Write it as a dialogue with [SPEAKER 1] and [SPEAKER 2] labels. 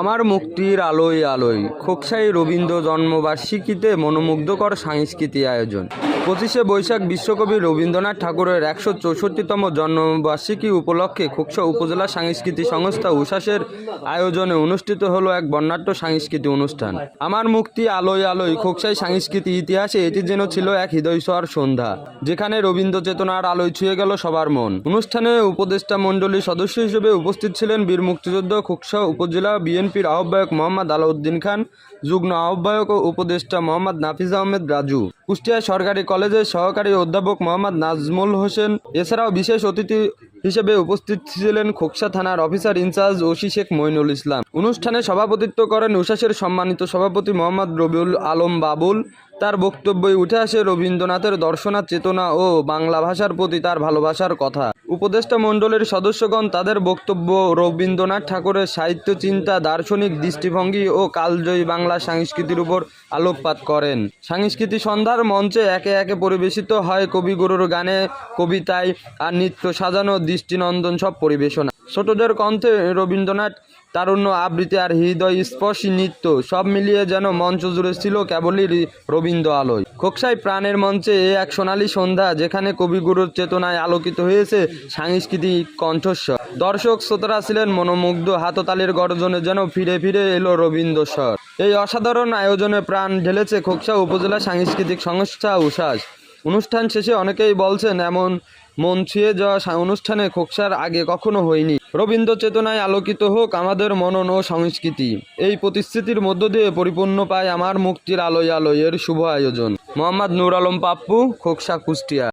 [SPEAKER 1] আমার মুক্তির আলোয় আলোয় খোকসাই রবীন্দ্র জন্মবার্ষিকীতে মনোমুগ্ধকর সাংস্কৃতিক আয়োজন। পঁচিশে বৈশাখ বিশ্বকবি রবীন্দ্রনাথ ঠাকুরের একশো চৌষট্টিতম জন্মবার্ষিকী উপলক্ষে খোকসা উপজেলা সাংস্কৃতিক সংস্থা উষাসের আয়োজনে অনুষ্ঠিত হলো এক বর্ণাঢ্য সাংস্কৃতিক অনুষ্ঠান। আমার মুক্তি আলোয় আলোয় খোকসাই সাংস্কৃতিক ইতিহাসে এটি যেন ছিল এক হৃদয়সর সন্ধ্যা, যেখানে রবীন্দ্র চেতনার আলোয় ছুঁয়ে গেল সবার মন। অনুষ্ঠানে উপদেষ্টা মণ্ডলীর সদস্য হিসেবে উপস্থিত ছিলেন বীর মুক্তিযোদ্ধা খোকসা উপজেলা বিএনপির আহ্বায়ক মোহাম্মদ আলাউদ্দিন খান, যুগ্ম আহ্বায়ক ও উপদেষ্টা মোহাম্মদ নাফিজ আহমেদ রাজু। কুষ্টিয়া সরকারি কলেজের সহকারী অধ্যাপক মোহাম্মদ নাজমুল হোসেন, এছাড়াও বিশেষ অতিথি হিসেবে উপস্থিত ছিলেন খোকসা থানার officer in charge OC Sheikh Moinul Islam. অনুষ্ঠানে সভাপতিত্ব করেন উশাসের সম্মানিত সভাপতি মোহাম্মদ রবিউল আলম বাবুল তার বক্তব্যে উঠে আসে রবীন্দ্রনাথের দর্শনার চেতনা ও বাংলা ভাষার প্রতি তার ভালোবাসার কথা। উপদেষ্টা মণ্ডলের সদস্যগণ তাদের বক্তব্য রবীন্দ্রনাথ ঠাকুরের সাহিত্য চিন্তা, দার্শনিক দৃষ্টিভঙ্গি ও কালজয়ী বাংলা সংস্কৃতির উপর আলোকপাত করেন। সাংস্কৃতিক সন্ধ্যার মঞ্চে একে একে পরিবেশিত হয় কবিগুরুর গানে, কবিতায় আর নৃত্য সাজানো দৃষ্টিনন্দন সব পরিবেশনা। ছোটদের কণ্ঠে রবীন্দ্রনাথ তারুণ্য আবৃত্তি আর হৃদয় স্পর্শী নৃত্য, সব মিলিয়ে যেন মঞ্চ জুড়ে ছিল কেবলই রবীন্দ্র আলোয়। খোকসাই প্রাণের মঞ্চে এ এক সোনালী সন্ধ্যা, যেখানে কবিগুরুর চেতনায় আলোকিত হয়েছে সাংস্কৃতিক কণ্ঠস্বর। দর্শক শ্রোতারা ছিলেন মনোমুগ্ধ, হাততালির গর্জনে যেন ফিরে ফিরে এলো রবীন্দ্র স্বর। এই অসাধারণ আয়োজনে প্রাণ ঢেলেছে খোকসা উপজেলা সাংস্কৃতিক সংস্থা উষাস অনুষ্ঠান শেষে অনেকেই বলছেন, এমন মন ছুঁয়ে যাওয়া অনুষ্ঠানে খোকসার আগে কখনো হয়নি। রবীন্দ্র চেতনায় আলোকিত হোক আমাদের মনন ও সংস্কৃতি। এই প্রতিশ্রুতির মধ্য দিয়ে পরিপূর্ণ পায় আমার মুক্তির আলোয় আলোয়ের শুভ আয়োজন। মোহাম্মদ নুর আলম পাপ্পু, খোকসা কুষ্টিয়া।